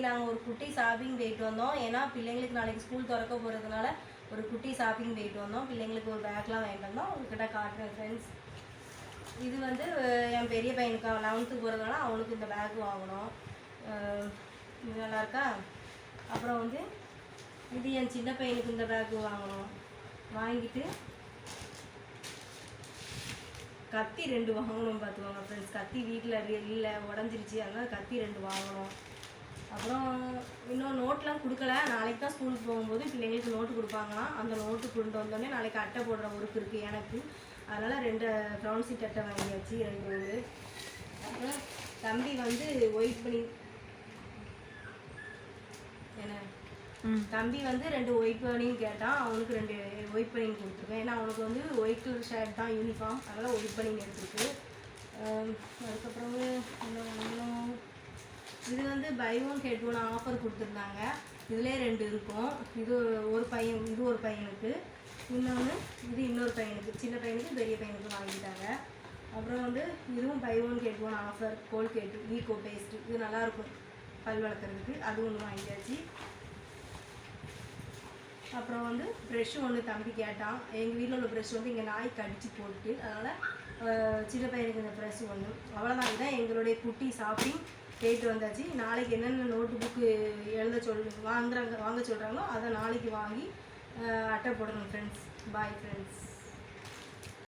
இன்னைக்கு நாங்கள் ஒரு குட்டி ஷாப்பிங் போயிட்டு வந்தோம். ஏன்னா பிள்ளைங்களுக்கு நாளைக்கு ஸ்கூல் திறக்க போகிறதுனால ஒரு குட்டி ஷாப்பிங் போயிட்டு வந்தோம். பிள்ளைங்களுக்கு ஒரு பேக்லாம் வாங்கிட்டு வந்தோம். உங்ககிட்ட காட்டுறேன் ஃப்ரெண்ட்ஸ் இது வந்து என் பெரிய பையனுக்கு. அவன் லெவன்த்துக்கு போகிறதுனால அவனுக்கு இந்த பேக் வாங்கினோம் நல்லாயிருக்கா இது நல்லா இருக்கா? அப்புறம் வந்து இது என் சின்ன பையனுக்கு இந்த பேக் வாங்கினோம் வாங்கிட்டு கத்தி ரெண்டு வாங்கணும் பார்த்துக்கோங்க ஃப்ரெண்ட்ஸ் கத்தி வீட்டில் இல்லை உடஞ்சிருச்சு. அதனால் கத்தி ரெண்டு வாங்கணும். இன்னும் நோட்லாம் கொடுக்கல. நாளைக்கு தான் ஸ்கூலுக்கு போகும்போது பிள்ளைங்களுக்கு நோட்டு கொடுப்பாங்களாம். அந்த நோட்டு கொண்டு வந்தோடனே நாளைக்கு அட்டை போடுற ஒர்க் இருக்குது எனக்கு. அதனால் ரெண்டு ப்ரௌன் சீட் அட்டை வாங்கியாச்சு ரெண்டு ஒரு. அப்புறம் தம்பி வந்து ஒயிட் பண்ணி என்ன? தம்பி வந்து ரெண்டு ஒயிட் பனியும் கேட்டான். அவனுக்கு ரெண்டு ஒயிட் பனியும் கொடுத்துருக்கேன். ஏன்னா அவனுக்கு வந்து ஒயிட் கலர் ஷர்ட் தான் யூனிஃபார்ம் அதனால் ஒயிட் பனியும் எடுத்துருக்கு ஆம், அதுக்கப்புறம் என்ன வாங்கினோம் இது வந்து buy one get one offer கொடுத்துருந்தாங்க. இதிலே ரெண்டு இருக்கும். இது ஒரு பையன் இது ஒரு பையனுக்கு. இன்னொன்று இது இன்னொரு பையனுக்கு. சின்ன பையனுக்கு பெரிய பையனுக்கு வாங்கிட்டாங்க. அப்புறம் வந்து இதுவும் buy one get one offer Colgate eco paste இது நல்லாயிருக்கும். பல் வளர்க்குறதுக்கு. அது ஒன்று வாங்கியாச்சு. அப்புறம் வந்து ப்ரெஷ் ஒன்று தம்பி கேட்டான். எங்கள் வீட்டில் உள்ள ப்ரெஷ் வந்து இங்கே நாய் கடிச்சு போட்டு அதனால் சின்ன பையனுக்கு இந்த ப்ரெஷ் ஒன்று அவ்வளோதான் இதுதான் எங்களுடைய குட்டி ஷாப்பிங் கேட்டு வந்தாச்சு. நாளைக்கு என்னென்ன நோட்டு புக்கு எழுத சொல் வாங்குறாங்க வாங்க சொல்கிறாங்களோ அதை நாளைக்கு வாங்கி அட்டை போடணும் ஃப்ரெண்ட்ஸ் பாய் ஃப்ரெண்ட்ஸ்